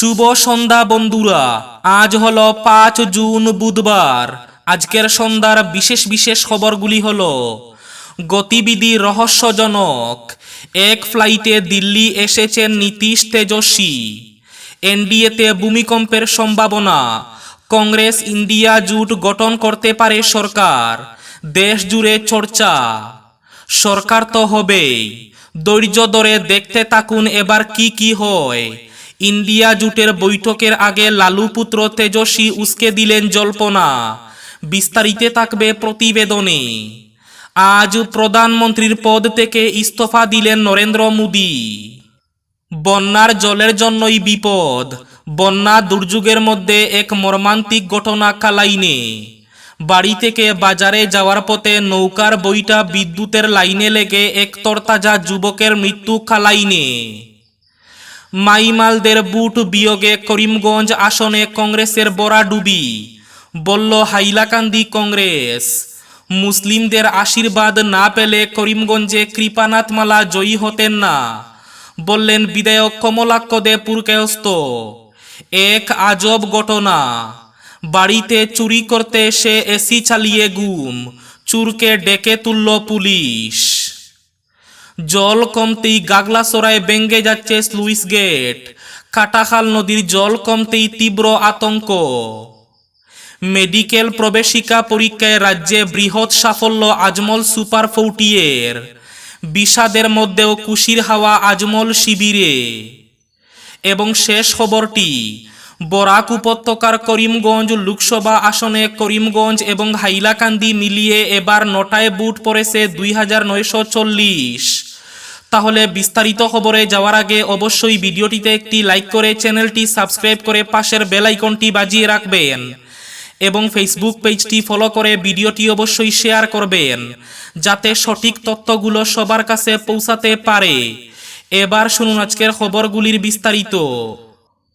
শুভ সন্ধ্যা বন্ধুরা। আজ হল পাঁচ জুন বুধবার। আজকের সন্ধ্যার বিশেষ বিশেষ খবরগুলি হলো, গতিবিধি রহস্যজনক। এক ফ্লাইটে দিল্লি এসেছেন নীতিশ তেজস্বী। এনডিএতে ভূমিকম্পের সম্ভাবনা। কংগ্রেস ইন্ডিয়া জুট গঠন করতে পারে সরকার। দেশ জুড়ে চর্চা। সরকার তো হবেই। ধৈর্য ধরে দেখতে থাকুন এবার কি কি হয়। ইন্ডিয়া জোটের বৈঠকের আগে লালু পুত্র তেজস্বী উস্কে দিলেন জল্পনা। বিস্তারিতে থাকবে প্রতিবেদনে। আজ প্রধানমন্ত্রীর পদ থেকে ইস্তফা দিলেন নরেন্দ্র মোদী। বন্যার জলের জন্যই বিপদ। বন্যা দুর্যোগের মধ্যে এক মর্মান্তিক ঘটনা কালাইনে বাড়ি থেকে বাজারে যাওয়ার পথে নৌকার বইটা বিদ্যুতের লাইনে লেগে এক তরতাজা যুবকের মৃত্যু কালাইনে মাইমালদের বুট বিয়োগে করিমগঞ্জ আসনে কংগ্রেসের বরাডুবি বলল হাইলাকান্দি কংগ্রেস। মুসলিমদের আশীর্বাদ না পেলে করিমগঞ্জে কৃপানাথ মালা জয়ী হতেন না। বললেন বিধায়ক কমলাক্ষ দে পুরকেয়স্ত এক আজব ঘটনা। বাড়িতে চুরি করতে সে এসি চালিয়ে গুম। চুরকে ডেকে তুলল পুলিশ। জল কমতেই গাগলাসরায় বেঙ্গে যাচ্ছে স্লুইস গেট। কাটাখাল নদীর জল কমতেই তীব্র আতঙ্ক। মেডিকেল প্রবেশিকা পরীক্ষায় রাজ্যে বৃহৎ সাফল্য আজমল সুপার ফৌটিয়ের। বিষাদের মধ্যেও কুশির হাওয়া আজমল শিবিরে। এবং শেষ খবরটি, বরাক উপত্যকার করিমগঞ্জ লোকসভা আসনে করিমগঞ্জ এবং হাইলাকান্দি মিলিয়ে এবার নটায় বুট পড়েছে দুই হাজার নয়শো চল্লিশ। তাহলে বিস্তারিত খবরে যাওয়ার আগে অবশ্যই ভিডিওটিতে একটি লাইক করে চ্যানেলটি সাবস্ক্রাইব করে পাশের বেল আইকনটি বাজিয়ে রাখবেন। এবং ফেসবুক পেজটি ফলো করে ভিডিওটি অবশ্যই শেয়ার করবেন, যাতে সঠিক তথ্যগুলো সবার কাছে পৌঁছাতে পারে। এবার শুনুন আজকের খবরগুলির বিস্তারিত।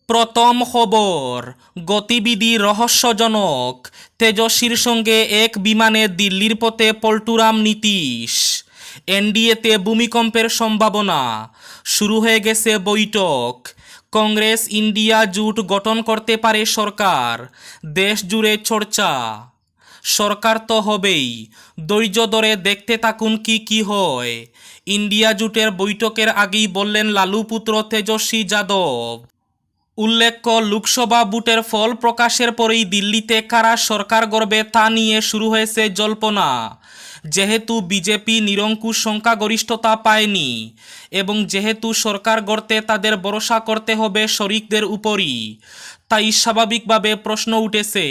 প্রথম খবর, গতিবিধি রহস্যজনক। তেজস্বীর সঙ্গে এক বিমানে দিল্লির পথে পল্টুরাম নীতিশ। এনডিএতে ভূমিকম্পের সম্ভাবনা। শুরু হয়ে গেছে বৈঠক। কংগ্রেস ইন্ডিয়া জোট গঠন করতে পারে সরকার। দেশ জুড়ে চর্চা। সরকার তো হবেই। ধৈর্য ধরে দেখতে থাকুন কি কি হয়। ইন্ডিয়া জোটের বৈঠকের আগেই বললেন লালু পুত্র তেজস্বী যাদব। উল্লেখ্য, লোকসভা বুটের ফল প্রকাশের পরেই দিল্লিতে কারা সরকার গড়বে তা নিয়ে শুরু হয়েছে জল্পনা। যেহেতু বিজেপি নিরঙ্কুশ সংখ্যাগরিষ্ঠতা পায়নি এবং যেহেতু সরকার গড়তে তাদের ভরসা করতে হবে শরিকদের উপরই, তাই স্বাভাবিকভাবে প্রশ্ন উঠেছে,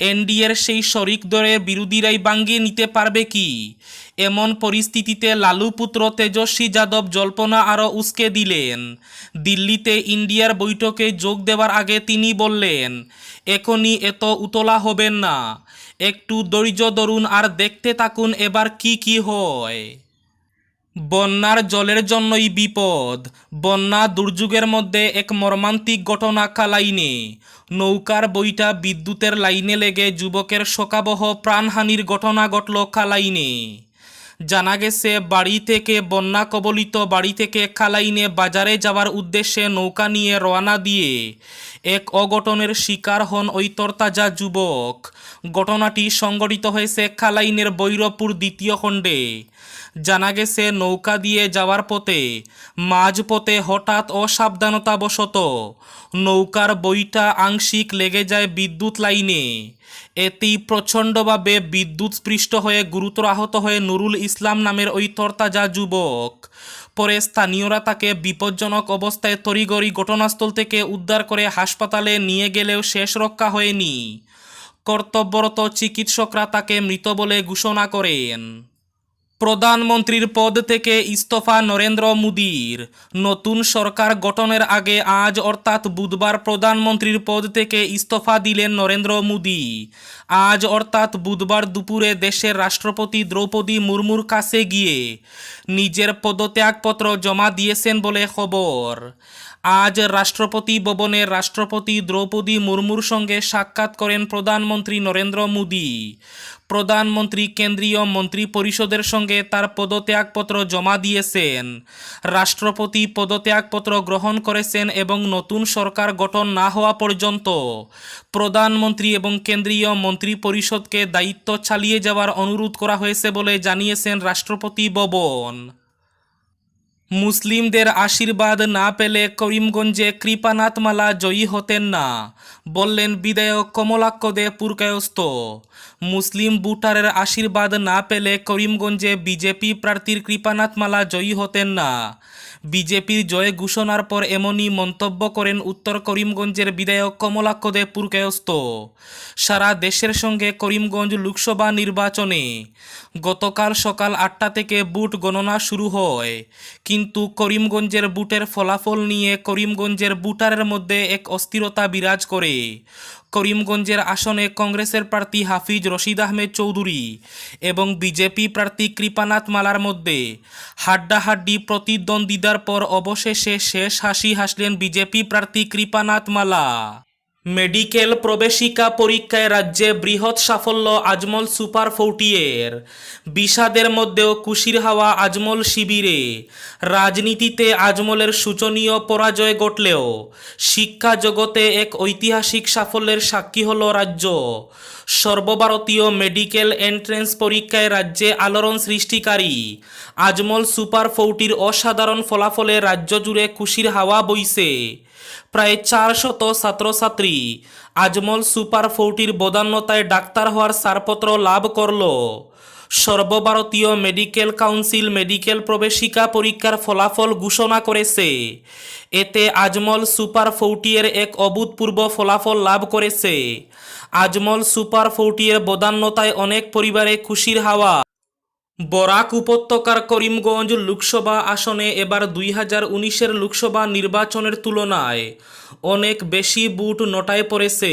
এনডিএর সেই শরিক দলের বিরোধীরাই বাঙ্গিয়ে নিতে পারবে কি? এমন পরিস্থিতিতে লালু পুত্র তেজস্বী যাদব জল্পনা আরও উস্কে দিলেন। দিল্লিতে ইন্ডিয়ার বৈঠকে যোগ দেওয়ার আগে তিনি বললেন, এখনই এত উতলা হবেন না। একটু ধৈর্য ধরুন আর দেখতে থাকুন এবার কি কি হয়। বন্যার জলের জন্যই বিপদ, বন্যা দুর্যোগের মধ্যে এক মর্মান্তিক ঘটনা খালাইনে নৌকার বইটা বিদ্যুতের লাইনে লেগে যুবকের শোকাবহ প্রাণহানির ঘটনা ঘটল কালাইনে। জানা গেছে, বাড়ি থেকে বন্যা কবলিত বাড়ি থেকে খালাইনে বাজারে যাওয়ার উদ্দেশ্যে নৌকা নিয়ে রওনা দিয়ে এক অঘটনের শিকার হন ওই তরতাজা যুবক। ঘটনাটি সংঘটিত হয়েছে খালাইনের বৈরপুর দ্বিতীয় খণ্ডে। জানা গেছে, নৌকা দিয়ে যাওয়ার পথে, মাঝপথে হঠাৎ অসাবধানতাবশত নৌকার বইটা আংশিক লেগে যায় বিদ্যুৎ লাইনে। এতেই প্রচণ্ডভাবে বিদ্যুৎ স্পৃষ্ট হয়ে গুরুতর আহত হয়ে নুরুল ইসলাম নামের ওই তরতাজা যুবক। পরে স্থানীয়রা তাকে বিপজ্জনক অবস্থায় তড়িগড়ি ঘটনাস্থল থেকে উদ্ধার করে হাসপাতালে নিয়ে গেলেও শেষ রক্ষা হয়নি। কর্তব্যরত চিকিৎসকরা তাকে মৃত বলে ঘোষণা করেন। প্রধানমন্ত্রীর পদ থেকে ইস্তফা নরেন্দ্র মোদীর। নতুন সরকার গঠনের আগে আজ অর্থাৎ বুধবার প্রধানমন্ত্রীর পদ থেকে ইস্তফা দিলেন নরেন্দ্র মোদী। আজ অর্থাৎ বুধবার দুপুরে দেশের রাষ্ট্রপতি দ্রৌপদী মুর্মুর কাছে গিয়ে নিজের পদত্যাগপত্র জমা দিয়েছেন বলে খবর। আজ রাষ্ট্রপতি ভবনে রাষ্ট্রপতি দ্রৌপদী মুর্মুর সঙ্গে সাক্ষাৎ করেন প্রধানমন্ত্রী নরেন্দ্র মোদী। প্রধানমন্ত্রী কেন্দ্রীয় মন্ত্রী পরিষদের সঙ্গে তার পদত্যাগপত্র জমা দিয়েছেন। রাষ্ট্রপতি পদত্যাগপত্র গ্রহণ করেছেন এবং নতুন সরকার গঠন না হওয়া পর্যন্ত প্রধানমন্ত্রী এবং কেন্দ্রীয় মন্ত্রী পরিষদকে দায়িত্ব চালিয়ে যাওয়ার অনুরোধ করা হয়েছে বলে জানিয়েছেন রাষ্ট্রপতি ভবন। মুসলিমদের আশীর্বাদ না পেলে করিমগঞ্জে কৃপানাথ মালা জয়ী হতেন না, বললেন বিধায়ক কমলাক্ষ দে পুরকায়স্ত মুসলিম ভোটারের আশীর্বাদ না পেলে করিমগঞ্জে বিজেপি প্রার্থীর কৃপানাথ মালা জয়ী হতেন না বিজেপির জয় ঘোষণার পর এমনই মন্তব্য করেন উত্তর করিমগঞ্জের বিধায়ক কমলাক্ষ দে পুরকায়স্ত সারা দেশের সঙ্গে করিমগঞ্জ লোকসভা নির্বাচনে গতকাল সকাল আটটা থেকে বুট গণনা শুরু হয়। কিন্তু করিমগঞ্জের বুটের ফলাফল নিয়ে করিমগঞ্জের বুটারের মধ্যে এক অস্থিরতা বিরাজ করে। করিমগঞ্জের আসনে কংগ্রেসের প্রার্থী হাফিজ রশিদ আহমেদ চৌধুরী এবং বিজেপি প্রার্থী কৃপানাথ মালার মধ্যে। হাড্ডাহাড্ডি প্রতিদ্বন্দ্বিতার পর অবশেষে শেষ হাসি হাসলেন বিজেপি প্রার্থী কৃপানাথ মালা। মেডিকেল প্রবেশিকা পরীক্ষায় রাজ্যে বৃহৎ সাফল্য আজমল সুপার ফোর্টিয়ের। বিষাদের মধ্যেও কুশির হাওয়া আজমল শিবিরে। রাজনীতিতে আজমলের শোচনীয় পরাজয় ঘটলেও শিক্ষা জগতে এক ঐতিহাসিক সাফল্যের সাক্ষী হল রাজ্য। সর্বভারতীয় মেডিকেল এন্ট্রেন্স পরীক্ষায় রাজ্যে আলোড়ন সৃষ্টিকারী আজমল সুপার ফৌটির অসাধারণ ফলাফলে রাজ্য জুড়ে খুশির হাওয়া বইছে। প্রায় চারশত ছাত্রছাত্রী। আজমল সুপার ফৌটির বদান্যতায় ডাক্তার হওয়ার ছাড়পত্র লাভ করল। সর্বভারতীয় মেডিকেল কাউন্সিল মেডিকেল প্রবেশিকা পরীক্ষার ফলাফল ঘোষণা করেছে। এতে আজমল সুপার ফৌটিয়ের এক অভূতপূর্ব ফলাফল লাভ করেছে। আজমল সুপার ফৌটিয়ের বদান্যতায় অনেক পরিবারে খুশির হাওয়া। বরাক উপত্যকার করিমগঞ্জ লোকসভা আসনে এবার দুই হাজার উনিশের লোকসভা নির্বাচনের তুলনায় অনেক বেশি বুট নটায় পড়েছে।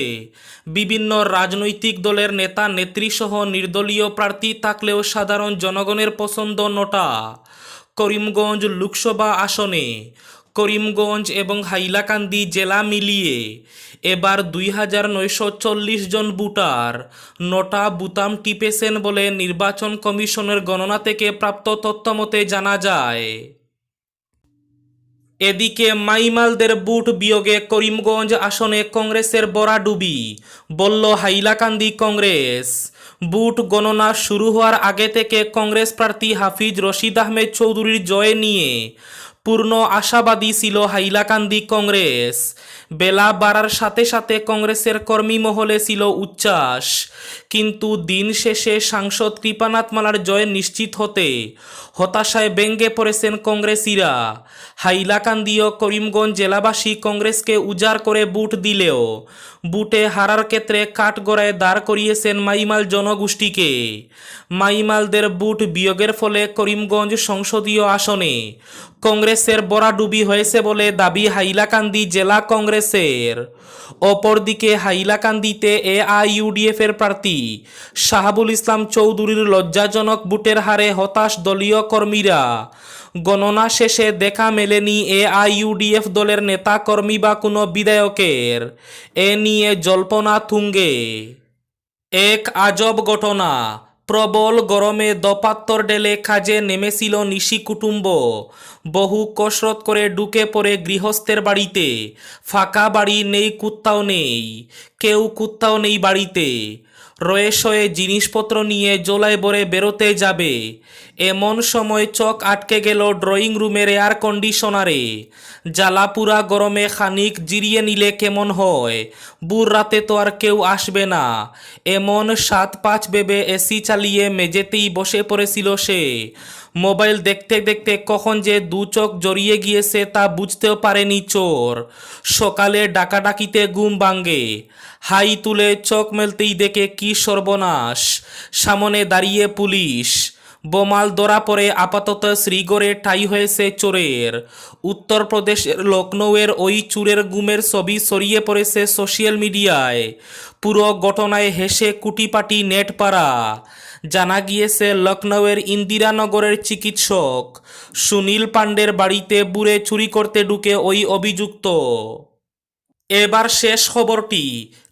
বিভিন্ন রাজনৈতিক দলের নেতা, নেত্রীসহ নির্দলীয় প্রার্থী থাকলেও সাধারণ জনগণের পছন্দ নটা। করিমগঞ্জ লোকসভা আসনে করিমগঞ্জ এবং হাইলাকান্দি জেলা মিলিয়ে এবার দুই হাজার নয়শো চল্লিশ জন বুটার নটা বুতাম টিপেছেন বলে নির্বাচন কমিশনের গণনা থেকে প্রাপ্ত তথ্যমতে জানা যায়। এদিকে মাইমালদের বুট বিয়োগে করিমগঞ্জ আসনে কংগ্রেসের বরাডুবি বলল হাইলাকান্দি কংগ্রেস। বুট গণনা শুরু হওয়ার আগে থেকে কংগ্রেস প্রার্থী হাফিজ রশিদ আহমেদ চৌধুরীর জয় নিয়ে পূর্ণ আশাবাদী ছিল হাইলাকান্দি কংগ্রেস। বেলা বাড়ার সাথে সাথে কংগ্রেসের কর্মী মহলে ছিল উচ্ছ্বাস। কিন্তু দিন শেষে সাংসদ কৃপানাথ মালার জয় নিশ্চিত হতে হতাশায় ব্যঙ্গে পড়েছেন কংগ্রেসীরা। হাইলাকান্দি ও করিমগঞ্জ জেলাবাসী কংগ্রেসকে উজাড় করে বুট দিলেও, বুটে হারার ক্ষেত্রে কাঠগড়ায় দাঁড় করিয়েছেন মাইমাল জনগোষ্ঠীকে। মাইমালদের বুট বিয়োগের ফলে করিমগঞ্জ সংসদীয় আসনে কংগ্রেসের বরাডুবি হয়েছে বলে দাবি হাইলাকান্দি জেলা কংগ্রেসের। অপরদিকে হাইলাকান্দিতে এআইইউডিএফ এর প্রার্থী শাহাবুল ইসলাম চৌধুরীর লজ্জাজনক বুটের হারে হতাশ দলীয় কর্মীরা। গণনা শেষে দেখা মেলেনি এ এআইইউডিএফ দলের নেতা কর্মী বা কোনো বিধায়কের। এ নিয়ে জল্পনা তুঙ্গে। এক আজব ঘটনা। প্রবল গরমে দপাত্তর ডেলে কাজে নেমেছিল নিশি কুটুম্ব। বহু কসরত করে ঢুকে পড়ে গৃহস্থের বাড়িতে। ফাঁকা বাড়ি নেই, কুত্তাও নেই। কেউ কুত্তাও নেই বাড়িতে। রয়ে শয়ে জিনিসপত্র নিয়ে জোলাই ভরে বেরোতে যাবে। এমন সময় চোখ আটকে গেল ড্রয়িং রুমের এয়ার কন্ডিশনারে জ্বালাপুরা গরমে খানিক জিরিয়ে নিলে কেমন হয়? বুর রাতে তো আর কেউ আসবে না। এমন সাত পাঁচ বেবে এসি চালিয়ে মেঝেতেই বসে পড়েছিল সে। মোবাইল দেখতে দেখতে কখন যে দু চোখ জড়িয়ে গিয়েছে তা বুঝতেও পারেনি চোর। সকালে ডাকাডাকিতে ঘুম ভাঙ্গে হাই তুলে চোখ মেলতেই দেখে কি সর্বনাশ। সামনে দাঁড়িয়ে পুলিশ। বোমাল ধরা পড়ে আপাতত শ্রীগড়ে ঠাই হয়েছে চোরের। উত্তরপ্রদেশের লখনৌয়ের ওই চুরের গুমের ছবি ছড়িয়ে পড়েছে সোশ্যাল মিডিয়ায়। পুরো ঘটনায় হেসে কুটিপাটি নেট পাড়া। জানা গিয়েছে লখনৌয়ের ইন্দিরানগরের চিকিৎসক। সুনীল পাণ্ডের বাড়িতে বুড়ে চুরি করতে ঢুকে ওই অভিযুক্ত। এবার শেষ খবরটি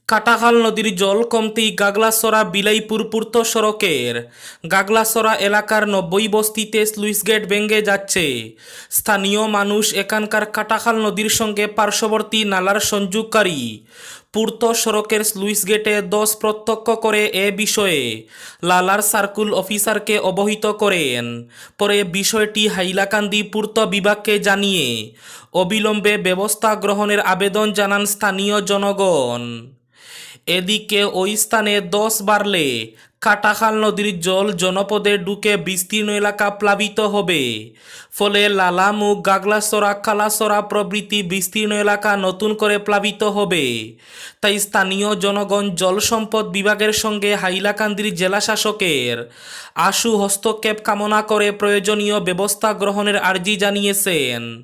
কাটাখাল নদীর জল কমতেই গাগলাসরা বিলাইপুর পূর্ত সড়কের গাগলাসরা এলাকার নব্বই বস্তিতে স্লুইস গেট ভেঙে যাচ্ছে। স্থানীয় মানুষ এখানকার কাটাখাল নদীর সঙ্গে পার্শ্ববর্তী নালার সংযোগকারী পূর্ত সড়কের স্লুইস গেটে দোষ প্রত্যক্ষ করে এ বিষয়ে লালার সার্কুল অফিসারকে অবহিত করেন। পরে বিষয়টি হাইলাকান্দি পূর্ত বিভাগকে জানিয়ে অবিলম্বে ব্যবস্থা গ্রহণের আবেদন জানান স্থানীয় জনগণ। এদিকে ওই স্থানে দশ বাড়লে কাটাখাল নদীর জল জনপদে ঢুকে বিস্তীর্ণ এলাকা প্লাবিত হবে। ফলে লালামুখ, গাগলাসরা কালাসরা প্রভৃতি বিস্তীর্ণ এলাকা নতুন করে প্লাবিত হবে। তাই স্থানীয় জনগণ জল সম্পদ বিভাগের সঙ্গে হাইলাকান্দির জেলা শাসকের আশু হস্তক্ষেপ কামনা করে প্রয়োজনীয় ব্যবস্থা গ্রহণের আর্জি জানিয়েছেন।